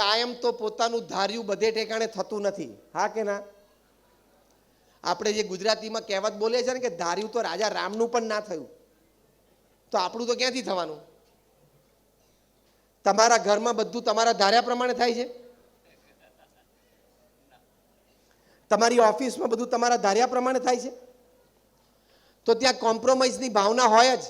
કાયમ તો પોતાનું ધાર્યું બધે ઠેકાણે થતું નથી. હા કે ના? આપણે જે ગુજરાતીમાં કહેવત બોલીએ છીએ ને કે ધાર્યું તો રાજા રામનું પણ ના થયું. તો આપણું તો ક્યાંથી થવાનું? તમારા ઘરમાં બધું તમારા ધાર્યા પ્રમાણે થાય છે? તમારી ઓફિસમાં બધું તમારા ધાર્યા પ્રમાણે થાય છે? તો ત્યાં કોમ્પ્રોમાઇઝની ભાવના હોય જ.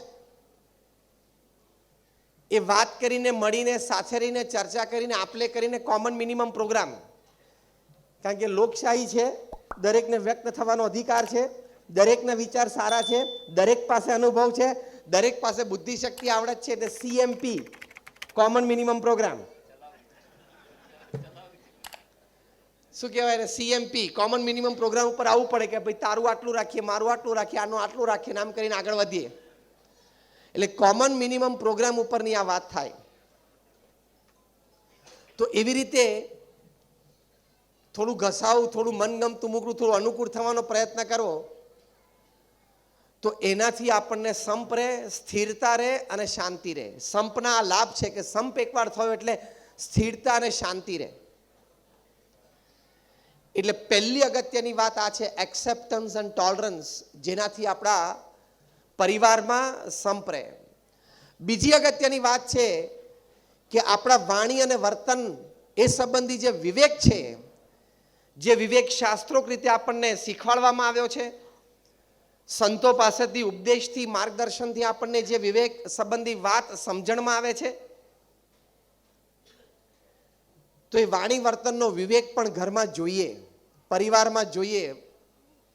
એ વાત કરીને, મળીને સાથે રહીને ચર્ચા કરીને, આપલે કરીને કોમન મિનિમમ પ્રોગ્રામ કારણ કે લોકશાહી છે, દરેકને વ્યક્ત થવાનો અધિકાર છે, દરેકના વિચાર સારા છે, દરેક પાસે અનુભવ છે, દરેક પાસે બુદ્ધિશક્તિ આવડત છે, એટલે સીએમપી કોમન મિનિમમ પ્રોગ્રામ શું કહેવાય ને સીએમપી કોમન મિનિમમ પ્રોગ્રામ ઉપર આવવું પડે કે ભાઈ તારું આટલું રાખીએ, મારું આટલું રાખીએ, આનું આટલું રાખીએ નામ કરીને આગળ વધીએ. એટલે કોમન મિનિમમ પ્રોગ્રામ ઉપરની આ વાત થાય. તો એવી રીતે થોડું ઘસાવું, થોડું મનગમતું મૂકવું, થોડું અનુકૂળ થવાનો પ્રયત્ન કરવો તો એનાથી આપણને સંપ રહે, સ્થિરતા રહે અને શાંતિ રહે. સંપના આ લાભ છે કે સંપ એકવાર થયો એટલે સ્થિરતા અને શાંતિ રહે. એટલે પહેલી અગત્યની વાત આ છે એક્સેપ્ટન્સ એન્ડ ટોલરન્સ જેનાથી આપણા પરિવારમાં સંપ્રેમ બીજી અગત્યની વાત છે કે આપણા વાણી અને વર્તન એ સંબંધી જે વિવેક છે, જે વિવેક શાસ્ત્રોક રીતે આપણને શીખવાડવામાં આવ્યો છે, સંતો પાસેથી ઉપદેશથી, માર્ગદર્શનથી આપણને જે વિવેક સંબંધી વાત સમજણમાં આવે છે, તો એ વાણી વર્તનનો વિવેક પણ ઘરમાં જોઈએ, પરિવારમાં જોઈએ,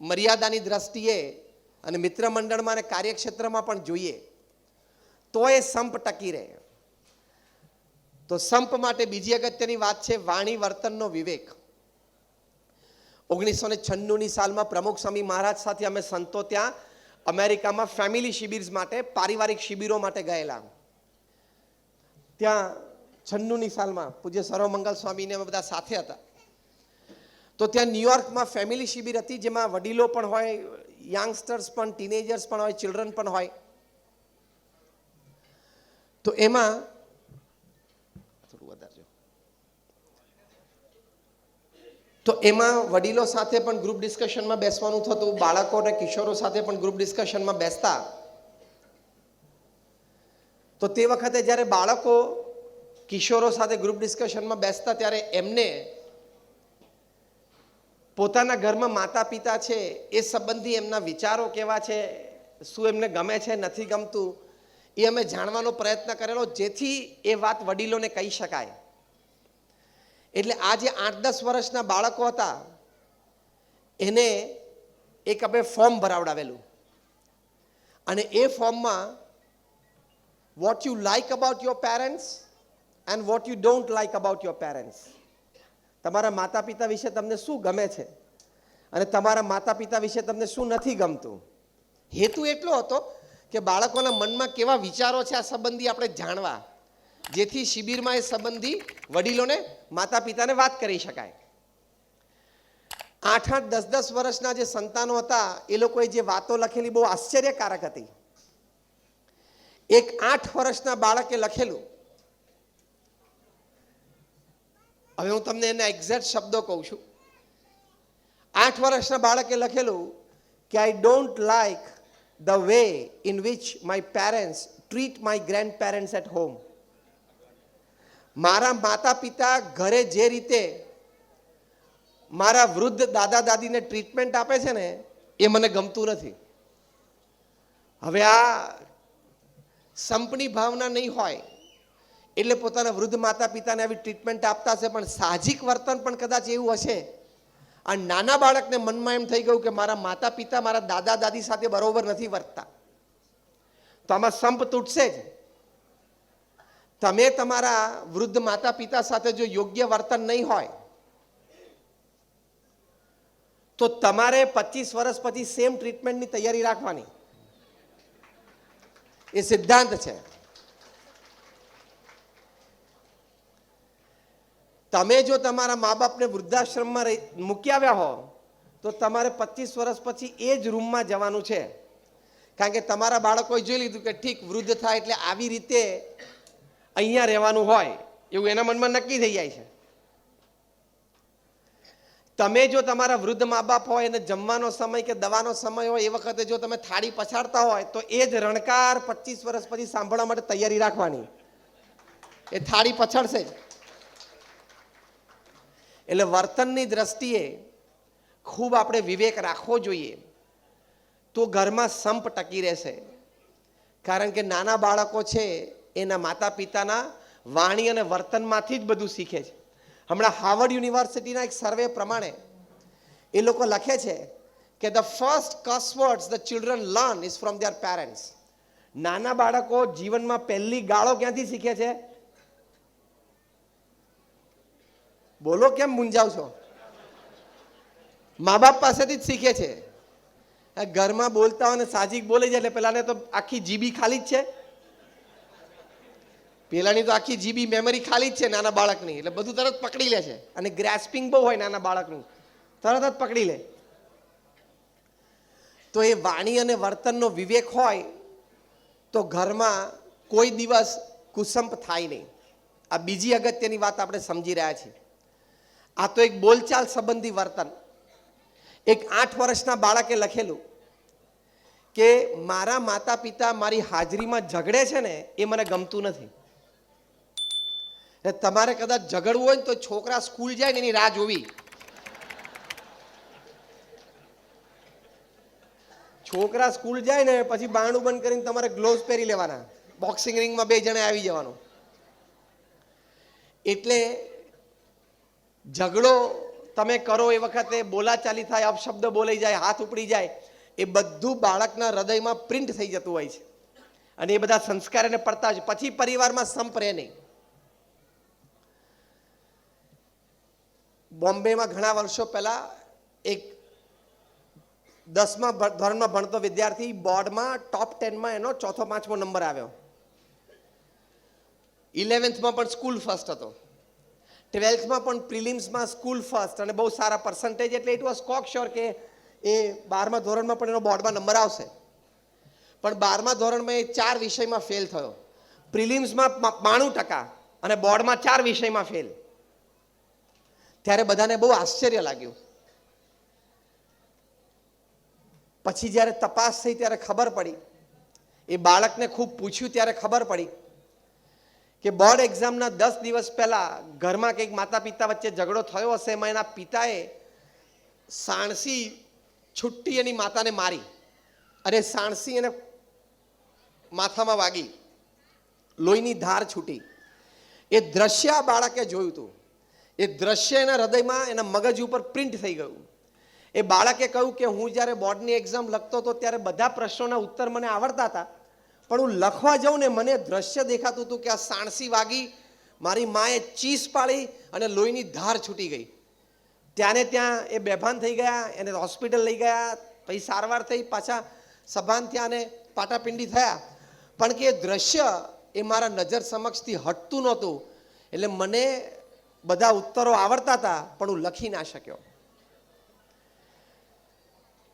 મર્યાદાની દ્રષ્ટિએ અને મિત્ર મંડળમાં અને કાર્યક્ષેત્રમાં પણ જોઈએ તો એ સંપ ટકી રહે. તો સંપ માટે બીજી અગત્યની વાત છે વાણી વર્તનનો વિવેક. ઓગણીસો ને છન્નુની સાલમાં પ્રમુખ સ્વામી મહારાજ સાથે અમે સંતો ત્યાં અમેરિકામાં ફેમિલી શિબિર્સ માટે, પારિવારિક શિબિરો માટે ગયેલા. ત્યાં છન્નુની સાલમાં પૂજ્ય સર્વમંગલ સ્વામીને અમે બધા સાથે હતા. તો ત્યાં ન્યુયોર્કમાં ફેમિલી શિબિર હતી, જેમાં વડીલો પણ હોય યંગસ્ટર્સ પણ ટીનેજર્સ પણ હોય ચિલ્ડ્રન પણ હોય. તો એમાં થોડું વધારજો. તો એમાં વડીલો સાથે પણ ગ્રુપ ડિસ્કશનમાં બેસવાનું થતું, બાળકો અને કિશોરો સાથે પણ ગ્રુપ ડિસ્કશનમાં બેસતા. તો તે વખતે જ્યારે બાળકો, કિશોરો સાથે ગ્રુપ ડિસ્કશનમાં બેસતા, ત્યારે એમને પોતાના ઘરમાં માતા પિતા છે, એ સંબંધી એમના વિચારો કેવા છે, શું એમને ગમે છે, નથી ગમતું, એ અમે જાણવાનો પ્રયત્ન કરેલો જેથી એ વાત વડીલોને કહી શકાય. એટલે આ જે આઠ દસ વર્ષના બાળકો હતા, એને એક અમે ફોર્મ ભરાવડાવેલું. અને એ ફોર્મમાં what you like about your parents and what you don't like about your parents તમારા માતા પિતા વિશે તમને શું ગમે છે? અને તમારા માતા પિતા વિશે તમને શું નથી ગમતું? હેતુ એટલો હતો કે બાળકોના મનમાં કેવા વિચારો છે આ સંબંધી આપણે જાણવા. જેથી શિબિરમાં એ સંબંધી વડીલોને માતા પિતાને વાત કરી શકાય. આઠ આઠ દસ દસ વર્ષના જે સંતાનો હતા, એ લોકોએ જે વાતો લખેલી બહુ આશ્ચર્યકારક હતી. એક આઠ વર્ષના બાળકે લખેલું હવે હું તમને એના એક્ઝેક્ટ શબ્દો કહું છું. આઠ વર્ષના બાળકે લખેલું કે I don't like the way in which my parents treat my grandparents at home મારા માતા પિતા ઘરે જે રીતે મારા વૃદ્ધ દાદા દાદીને ટ્રીટમેન્ટ આપે છે ને, એ મને ગમતું નથી. હવે આ સંપની ભાવના નહીં હોય. એટલે પોતાના વૃદ્ધ માતા પિતાને આવી ટ્રીટમેન્ટ આપતા હશે, પણ સાહજિક વર્તન પણ કદાચ એવું હશે. આ નાના બાળકને મનમાં એમ થઈ ગયું કે મારા માતા પિતા મારા દાદા દાદી સાથે બરોબર નથી વર્તતા. તો આમાં સંપ તૂટશે જ. તમે તમારા વૃદ્ધ માતા પિતા સાથે જો યોગ્ય વર્તન નહીં હોય, તો તમારે પચીસ વર્ષ પછી સેમ ટ્રીટમેન્ટની તૈયારી રાખવાની. એ સિદ્ધાંત છે. તમે જો તમારા મા બાપને વૃદ્ધાશ્રમમાં રહી, મૂકી આવ્યા હો, તો તમારે પચીસ વર્ષ પછી એ જ રૂમમાં જવાનું છે. કારણ કે તમારા બાળકોએ જોઈ લીધું કે ઠીક, વૃદ્ધ થાય એટલે આવી રીતે અહીંયા રહેવાનું હોય, એવું એના મનમાં નક્કી થઈ જાય છે. તમે જો તમારા વૃદ્ધ મા બાપ હોય અને જમવાનો સમય કે દવાનો સમય હોય, એ વખતે જો તમે થાળી પછાડતા હોય, તો એ જ રણકાર પચીસ વર્ષ પછી સાંભળવા માટે તૈયારી રાખવાની. એ થાળી પછાડશે જ. એટલે વર્તનની દ્રષ્ટિએ ખૂબ આપણે વિવેક રાખવો જોઈએ. તો ઘરમાં સંપ ટકી રહેશે. કારણ કે નાના બાળકો છે, એના માતા પિતાના વાણી અને વર્તનમાંથી જ બધું શીખે છે. હમણાં હાર્વર્ડ યુનિવર્સિટીના એક સર્વે પ્રમાણે એ લોકો લખે છે કે the first cuss words the children learn is from their parents નાના બાળકો જીવનમાં પહેલી ગાળો ક્યાંથી શીખે છે? બોલો કેમ મૂંઝાવ છો? મા બાપ પાસેથી જ શીખે છે. ઘરમાં બોલતા હોય ને સાજીક બોલે છે એટલે પેલાને તો આખી જીબી ખાલી જ છે. પેલાની તો આખી જીબી મેમરી ખાલી જ છે નાના બાળકની, એટલે બધું તરત પકડી લે છે. અને ગ્રેસ્પિંગ બહુ હોય નાના બાળકનું, તરત જ પકડી લે. તો એ વાણી અને વર્તનનો વિવેક હોય, તો ઘરમાં કોઈ દિવસ કુસંપ થાય નહીં. આ બીજી અગત્યની વાત આપણે સમજી રહ્યા છીએ. આ તો એક બોલચાલ સંબંધી વર્તન. એક આઠ વર્ષના બાળકે લખેલું કે મારા માતા પિતા મારી હાજરીમાં ઝઘડે છે ને, એ મને ગમતું નથી. તમારે કદાચ ઝઘડવું હોય ને તો છોકરા સ્કૂલ જાય ને એની રાહ જોવી. છોકરા સ્કૂલ જાય ને, પછી બાણું બંધ કરીને તમારે ગ્લોવ્સ પહેરી લેવાના. બોક્સિંગ રિંગમાં બે જણે આવી જવાનું. એટલે ઝઘડો તમે કરો એ વખતે બોલાચાલી થાય, અપશબ્દ બોલાઈ જાય, હાથ ઉપડી જાય, એ બધું બાળકના હૃદયમાં પ્રિન્ટ થઈ જતું હોય છે. અને એ બધા સંસ્કાર એને પડતા જ પછી પરિવારમાં સંપ રહે નહીં. બોમ્બેમાં ઘણા વર્ષો પહેલા એક દસમા ધોરણમાં ભણતો વિદ્યાર્થી બોર્ડમાં ટોપ ટેનમાં એનો ચોથો પાંચમો નંબર આવ્યો. ઇલેવન્થમાં પણ સ્કૂલ ફર્સ્ટ હતો. ટ્વેલ્થમાં પણ પ્રિલિમ્સમાં સ્કૂલ ફર્સ્ટ અને બહુ સારા પર્સન્ટેજ એટલે ઇટ વોઝ કોક શ્યોર કે એ બારમા ધોરણમાં પણ એનો બોર્ડમાં નંબર આવશે. પણ બારમા ધોરણમાં એ ચાર વિષયમાં ફેલ થયો. પ્રિલિમ્સમાં બાણું ટકા અને બોર્ડમાં ચાર વિષયમાં ફેલ ત્યારે બધાને બહુ આશ્ચર્ય લાગ્યું. પછી જ્યારે તપાસ થઈ ત્યારે ખબર પડી. એ બાળકને ખૂબ પૂછ્યું ત્યારે ખબર પડી કે બોર્ડ એક્ઝામના દસ દિવસ પહેલાં ઘરમાં કંઈક માતા પિતા વચ્ચે ઝઘડો થયો હશે એમાં એના પિતાએ સાણસી છુટ્ટી એની માતાને મારી. અને સાણસી એને માથામાં વાગી. લોહીની ધાર છૂટી. એ દ્રશ્ય આ બાળકે જોયું હતું. એ દ્રશ્ય એના હૃદયમાં એના મગજ ઉપર પ્રિન્ટ થઈ ગયું. એ બાળકે કહ્યું કે હું જ્યારે બોર્ડની એક્ઝામ લખતો હતો ત્યારે બધા પ્રશ્નોના ઉત્તર મને આવડતા હતા. પણ હું લખવા જાઉં ને મને દ્રશ્ય દેખાતું હતું કે આ સાણસી વાગી, મારી માએ ચીસ પાડી અને લોહીની ધાર છૂટી ગઈ. ત્યાંને ત્યાં એ બેભાન થઈ ગયા, એને હોસ્પિટલ લઈ ગયા, પછી સારવાર થઈ, પાછા સભાન ત્યાં અને પાટાપિંડી થયા. પણ કે એ દ્રશ્ય એ મારા નજર સમક્ષથી હટતું નહોતું. એટલે મને બધા ઉત્તરો આવડતા હતા, પણ હું લખી ના શક્યો.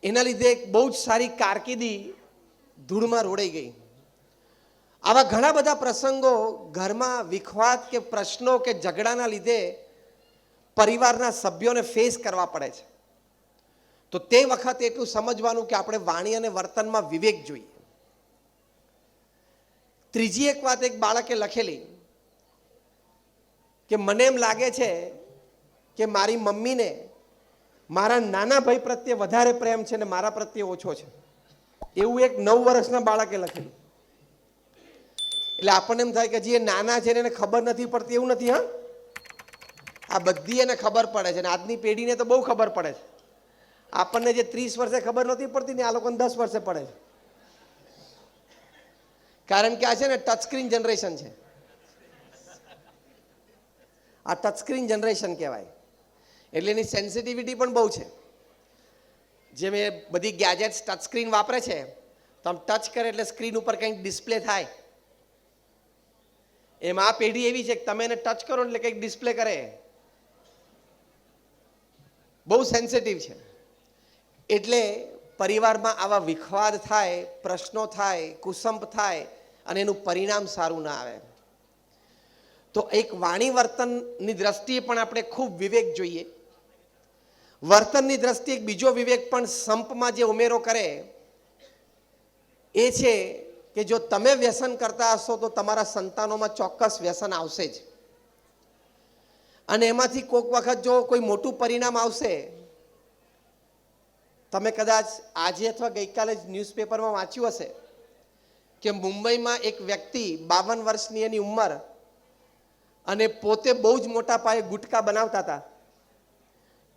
એના લીધે એક બહુ જ સારી કારકિર્દી ધૂળમાં રોડાઈ ગઈ. આવા ઘણા બધા પ્રસંગો ઘરમાં વિખવાદ કે પ્રશ્નો કે ઝઘડાના લીધે પરિવારના સભ્યોને ફેસ કરવા પડે છે. તો તે વખતે એટલું સમજવાનું કે આપણે વાણી અને વર્તનમાં વિવેક જોઈએ. ત્રીજી એક વાત એક બાળકે લખેલી કે મને એમ લાગે છે કે મારી મમ્મીને મારા નાના ભાઈ પ્રત્યે વધારે પ્રેમ છે ને મારા પ્રત્યે ઓછો છે. એવું એક નવ વર્ષના બાળકે લખેલું. એટલે આપણને એમ થાય કે જે નાના છે એને ખબર નથી પડતી, એવું નથી, હા? આ બધી એને ખબર પડે છે અને આજની પેઢીને તો બહુ ખબર પડે છે. આપણને જે ત્રીસ વર્ષે ખબર નથી પડતી ને આ લોકોને દસ વર્ષે પડે છે. કારણ કે આ છે ને ટચસ્ક્રીન જનરેશન છે. આ ટચસ્ક્રીન જનરેશન કહેવાય. એટલે એની સેન્સિટિવિટી પણ બહુ છે. જેમ મેં બધી ગેજેટ્સ ટચસ્ક્રીન વાપરે છે, તો આમ ટચ કરે એટલે સ્ક્રીન ઉપર કંઈક ડિસ્પ્લે થાય. એમ આ પેઢી એવી છે કે તમે એને ટચ કરો એટલે કંઈક ડિસ્પ્લે કરે. બહુ સેન્સિટિવ છે. એટલે પરિવારમાં આવા વિખવાદ થાય, પ્રશ્નો થાય, કુસંપ થાય અને એનું પરિણામ સારું ના આવે. તો એક વાણી વર્તનની દ્રષ્ટિએ પણ આપણે ખૂબ વિવેક જોઈએ. વર્તનની દ્રષ્ટિએ એક બીજો વિવેક પણ સંપમાં જે ઉમેરો કરે, એ છે કે જો તમે વ્યસન કરતા હશો તો તમારા સંતાનોમાં ચોક્કસ વ્યસન આવશે જ. અને એમાંથી કોઈક વખત જો કોઈ મોટું પરિણામ આવશે, તમે કદાચ આજે અથવા ગઈકાલે જ ન્યૂઝપેપરમાં વાંચ્યું હશે કે મુંબઈમાં એક વ્યક્તિ બાવન વર્ષની એની ઉંમર અને પોતે બહુ જ મોટા પાયે ગુટકા બનાવતા હતા.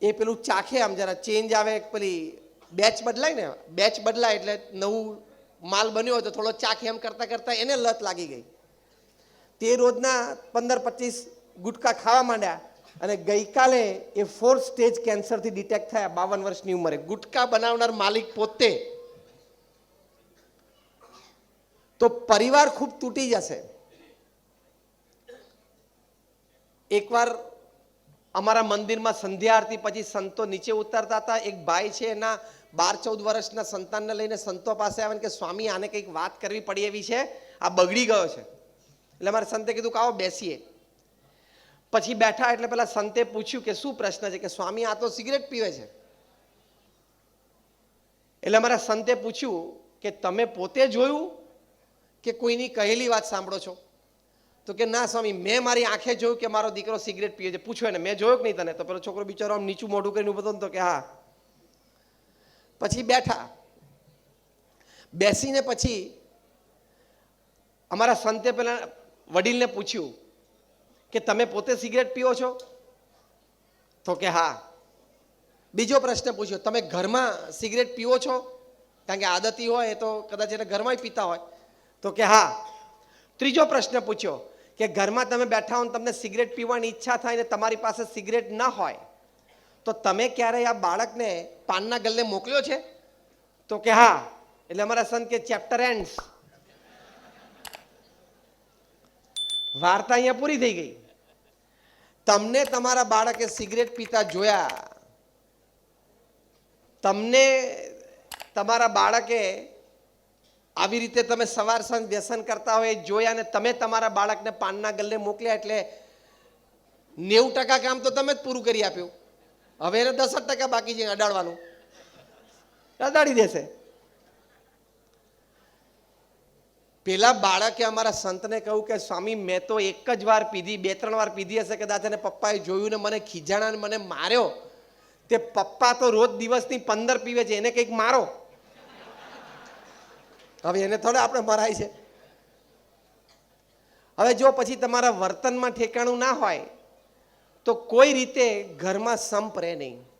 એ પેલું ચાખે આમ જરા ચેન્જ આવે પેલી બેચ બદલાય ને બેચ બદલાય એટલે નવું માલ બન્યો હતો થોડો ચાક એમ કરતાં કરતાં એને લત લાગી ગઈ. તે રોજના પંદર પચીસ ગુટકા ખાવા માંડ્યા અને ગઈકાલે એ ફોર્થ સ્ટેજ કેન્સરથી ડિટેક્ટ થયા, બાવન વર્ષની ઉંમરે. ગુટકા બનાવનાર માલિક પોતે. તો પરિવાર ખૂબ તૂટી જશે. એકવાર અમારા મંદિરમાં સંધ્યા આરતી પછી સંતો નીચે ઉતરતા હતા. એક ભાઈ છે એના બાર ચૌદ વર્ષના સંતાનને લઈને સંતો પાસે આવે કે, સ્વામી, આને કંઈક વાત કરવી પડી એવી છે? આ બગડી ગયો છે. એટલે મારે સંતે કીધું કે, આવો બેસીએ. પછી બેઠા એટલે પેલા સંતે પૂછ્યું કે, શું પ્રશ્ન છે? કે, સ્વામી, આ તો સિગરેટ પીવે છે. એટલે મારા સંતે પૂછ્યું કે, તમે પોતે જોયું કે કોઈની કહેલી વાત સાંભળો છો? તો કે, ના, સ્વામી, મેં મારી આંખે જોયું કે મારો દીકરો સિગરેટ પીએ છે. પૂછો એને, મેં જોયો કે નહીં તને? તો પેલો છોકરો બિચારો આમ નીચું મોઢું કરીને ઊભો તો કે, હા. પછી બેઠા. બેસીને પછી અમારા સંતે પેલા વડીલને પૂછ્યું કે, તમે પોતે સિગરેટ પીઓ છો? તો કે, હા. બીજો પ્રશ્ન પૂછ્યો, તમે ઘરમાં સિગરેટ પીવો છો? કારણ કે આદતી હોય તો કદાચ એને ઘરમાં પીતા હોય. તો કે, હા. ત્રીજો પ્રશ્ન પૂછ્યો કે ઘરમાં તમે બેઠા હો તમને સિગરેટ પીવાની ઈચ્છા થાય ને તમારી પાસે સિગરેટ ન હોય, તો તમે ક્યારેય આ બાળકને પાનના ગલ્લે મોકલ્યો છે? તો કે હા, એટલે અમારા સંત કે ચેપ્ટર એન્ડ્સ. વાર્તા અહીંયા પૂરી થઈ ગઈ. તમને તમારા બાળકે સિગરેટ પીતા જોયા, તમને તમારા બાળકે આવી રીતે તમે સવાર સાંજ વ્યસન કરતા હોય જોયા ને તમે તમારા બાળકને પાનના ગલ્લે મોકલ્યા એટલે નેવું ટકા કામ તો તમે જ પૂરું કરી આપ્યું. હવે એને દસ જ ટકા બાકી છે અડાડવાનું. અડાડી દેશે. પેલા બાળકે અમારા સંતને કહ્યું કે સ્વામી મેં તો એક જ વાર પીધી બે ત્રણ વાર પીધી હશે કદાચ. એને પપ્પાએ જોયું ને મને ખીજાણા મને માર્યો. તે પપ્પા તો રોજ દિવસની પંદર પીવે છે એને કંઈક મારો. હવે એને થોડા આપણે મરાય છે. હવે જો પછી તમારા વર્તનમાં ઠેકાણું ના હોય, તો કોઈ રીતે ઘરમાં સંપ રહે નહીં.